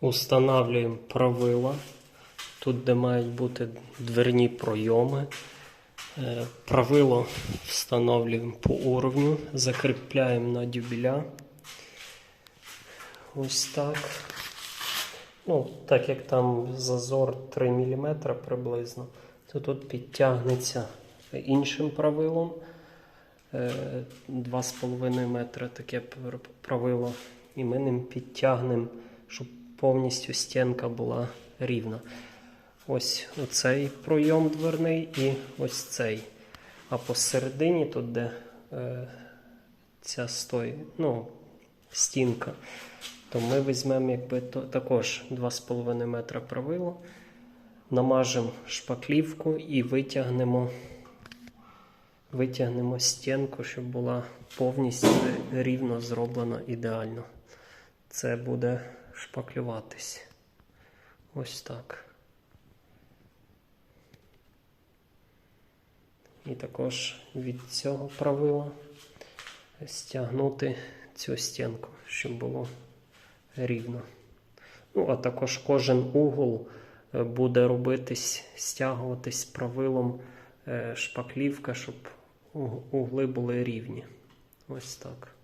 Устанавлюємо правила. Тут, де мають бути дверні пройоми. Е, Правило встановлюємо по уровню, закріпляємо на дюбеля. Ось так. Ну, так як там зазор 3 мм приблизно, то тут підтягнеться іншим правилом. Е, 2,5 метра таке правило. І ми ним підтягнемо, щоб повністю стінка була рівна. Ось оцей пройом дверний і ось цей. А посередині, тут, де е, ця стой, ну, стінка, то ми візьмемо якби то, також 2,5 метра правило, намажемо шпаклівку і витягнемо, витягнемо стінку, щоб була повністю рівно зроблена ідеально. Це буде шпаклюватись. Ось так. І також від цього правила стягнути цю стінку, щоб було рівно. Ну, а також кожен угол е, буде робитись, стягуватись правилом е, шпаклівка, щоб угли були рівні. Ось так.